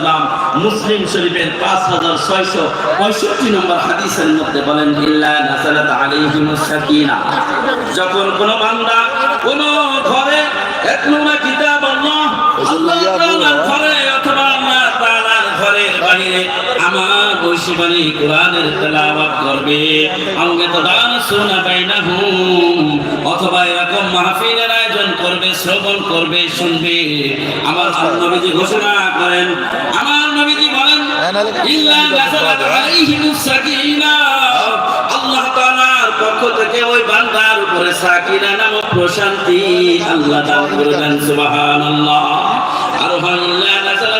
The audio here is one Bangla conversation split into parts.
সাল্লাম মুসলিম শরীফের পাঁচ হাজার ছয়শো পঁয়ষট্টি নম্বর হাদিসের মধ্যে বলেন যখন কোনো বান্দা কোনো ঘরে এতলুনা কিতাব আমার বৈশিবানী কোরআনের তেলাওয়াত করবে। অঙ্গে তো দান শোনা বাইনাহুম অথবা এরকম মাহফিলের আয়োজন করবে, শ্রবণ করবে, শুনবে। আমার নবীজি ঘোষণা করেন, আমার নবীজি বলেন, ইল্লা নাযালাত আলাইহিমুস সাকিনা। আল্লাহ তাআলার পক্ষ থেকে ওই বান্দার উপরে সাকিনা নামক প্রশান্তি আল্লাহ দান করবেন সুবহানাল্লাহ। আর ইল্লা নাযালাত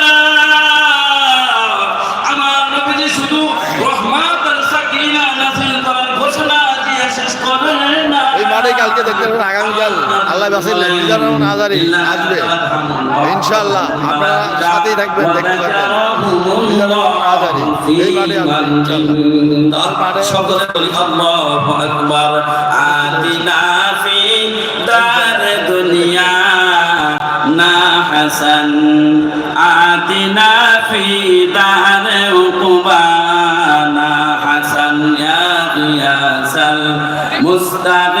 না কালকে দেখতে পাবেন, আগামীকাল আল্লাহ রহমান আজারি আসবে। ইনশাআল্লাহ, আপনারা সাথেই থাকবেন, দেখতে পাবেন আজারি, এই মাঠে আসবে, ইনশাআল্লাহ। সকলে বলি, আল্লাহু আকবার, আতিনা ফি দার দুনিয়া, না হাসান, আতিনা ফি দার উকুবা, না হাসান, ইয়া গিয়াসাল মুস্তাগিসিন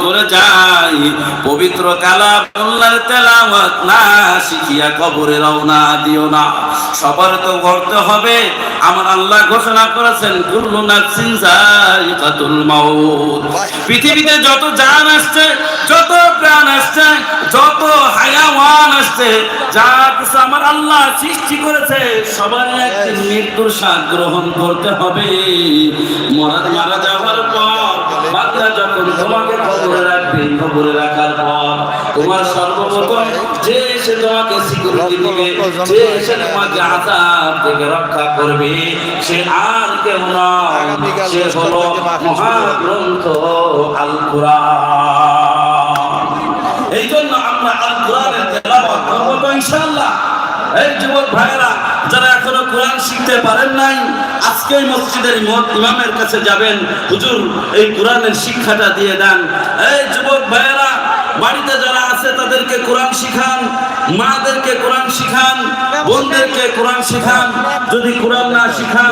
পবিত্র কালা আল্লাহর তেলাওয়াত না শিখিয়া কবরে রওনা দিও না। সবার তো করতে হবে। আমার আল্লাহ ঘোষণা করেছেন, কুল্লু নাফসিন যায়িকাতুল মাউত। পৃথিবীতে যত জান আসছে, যত প্রাণ আসছে, যত হায়াওয়ান আসছে, যা কিছু আমার আল্লাহ সৃষ্টি করেছে, সবার একদিন মৃত্যুর স্বাদ গ্রহণ করতে হবে। মরা মারা যাওয়ার পর যখন তোমাকে খবরে রাখবে খবরে রাখার পর তোমার সর্বপ্রথম যে এসে তোমাকে সিকিউরিটি দিবে, যে এসে তোমাকে আজাব থেকে রক্ষা করবে, সে আর কেউ নয়। সে হলো মহাগ্রন্থ আল কোরআন এই জন্য আমরা আল কোরআনের তেলাওয়াত করব ইনশাআল্লাহ। এই যুবক ভাইরা যারা এখনও কোরআন শিখতে পারেন নাই, আজকে এই মসজিদের ইমামের কাছে যাবেন। হুজুর, এই কোরআনের শিক্ষাটা দিয়ে দেন। এই যুবক ভাইরা বাড়িতে যারা আছে, তাদেরকে কোরআন শিখান, মাদেরকে কোরআন শিখান, বোনদেরকে কোরআন শিখান। যদি কোরআন না শিখান,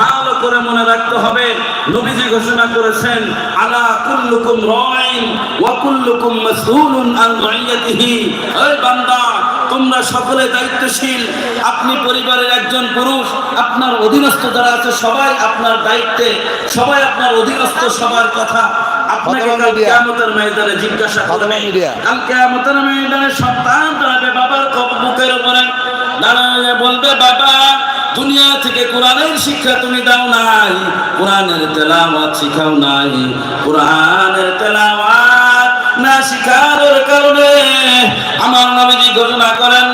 ভালো করে মনে রাখতে হবে, নবীজি ঘোষণা করেছেন, আলা কুল্লুকুম রাইন, ওয়া কুল্লুকুম মাসউলুন আন রাইয়াতিহি। এই বান্দা তোমরা সকলে দায়িত্বশীল। আপনি পরিবারের একজন পুরুষ আপনার অধীনস্থ যারা আছে সবাই আপনার দায়িত্বে সবাই আপনার অধীনস্থ সবার কথা। আপনাকে বর্তমান কাল media। কিয়ামতের ময়দানে জিজ্ঞাসা করবে। কাল কিয়ামতের ময়দানে সন্তান দাঁড়াবে বাবার বুকের উপরে। দাঁড়াবে বলবে বাবা দুনিয়া থেকে কোরআনের শিক্ষা তুমি দাও নাই। কোরআনের তেলাওয়াত শিখাও নাই। কোরআনের তেলাওয়াত না নবীজি ঘোষণা করেন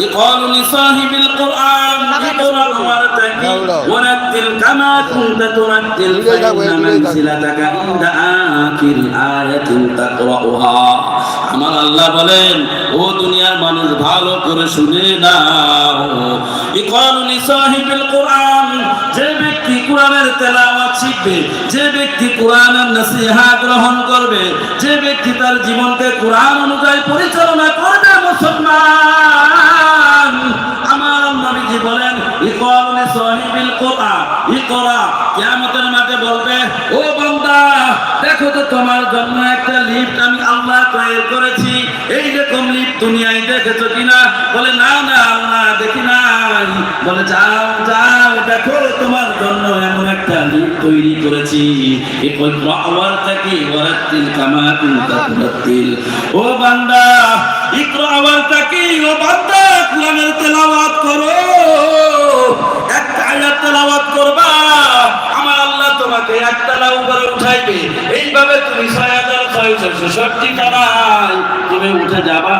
يقال لصاحب القرآن اقرأ وارتقي ورتل كما كنت ترتل فإن منزلتك عند آخر آية تقرأها আমার আল্লাহ বলেন ও দুনিয়ার মানুষ ভালো করে শুনে নাও ইকাল লিসাহিবিল কোরআন যে ব্যক্তি কোরআনের তেলাওয়াত শিখবে যে ব্যক্তি কোরআনের নসিহা গ্রহণ করবে যে ব্যক্তি তার জীবনকে কোরআন অনুযায়ী পরিচালনা করবে মুসলমান। আমার নবীজি বলেন ইকল লিসাহিবিল কোরআন। ইকরা কিয়ামতের মাঠে বলবে, ও বান্দা, দেখো তো তোমার জন্য একটা লিফট আমি আল্লাহ তৈরি করেছি। এই রকম লিফট দুনিয়ায় দেখেছ কিনা? বলে, না না, আল্লাহ দেখি নাই। বলে, যাও যাও, দেখো, তোমার জন্য এমন একটা লিফট তৈরি করেছি। ইকরা আওয়ার থেকে ওয়ারাতিল কামা কুনতা ও বান্দা তেলাওয়াত করো। করবা, আমার আল্লাহ তোমাকে একটা লাউ উপরে উঠাইবে। এইভাবে তুমি ছয় তুমি উঠে যাবা।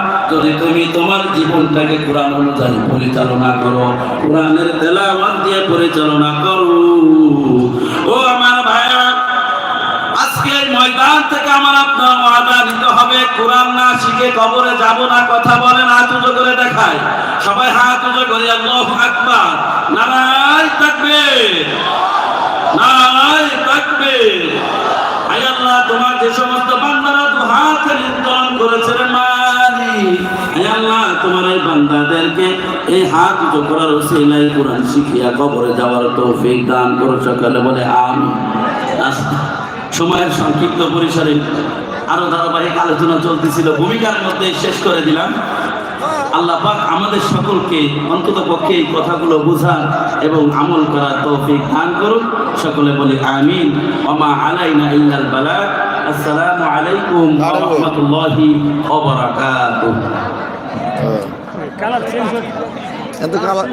তুমি তোমার জীবনটাকে কোরআন অনুযায়ী পরিচালনা করো, কোরআনের তেলাওয়াত দিয়ে পরিচালনা করো। কোরআন না শিখে কবরে যাব না, কথা বলে না উঁচু করে দেখায়। সবাই হাত উঁচু করে, আল্লাহ আকবার। নারায় থাকবে নারায় থাকবে আই আল্লাহ, তোমার যে সমস্ত বান্দারা দু হাত নির্ধারণ করেছে রে মালিক আল্লাহ, তোমার এই বান্দাদেরকে এই হাত উঁচু করার ওসিলায় কোরআন শিখিয়া কবরে যাওয়ার তৌফিক দান করো সকালে বলে আমি সময়ের সংক্ষিপ্ত পরিসরে আরও ধারাবাহিক আলোচনা চলতেছিল। ভূমিকার মধ্যে শেষ করে দিলাম। আল্লাহ পাক আমাদের সকলকে অন্তত পক্ষে এই কথাগুলো বোঝার এবং আমল করার তৌফিক দান করুন। সকলে বলি আমিন। ওমা আলাইনা ইল্লাল বালাগ আসসালামু আলাইকুম ওয়া রাহমাতুল্লাহি ওয়া বারাকাতুহু। হ্যাঁ। এত কালা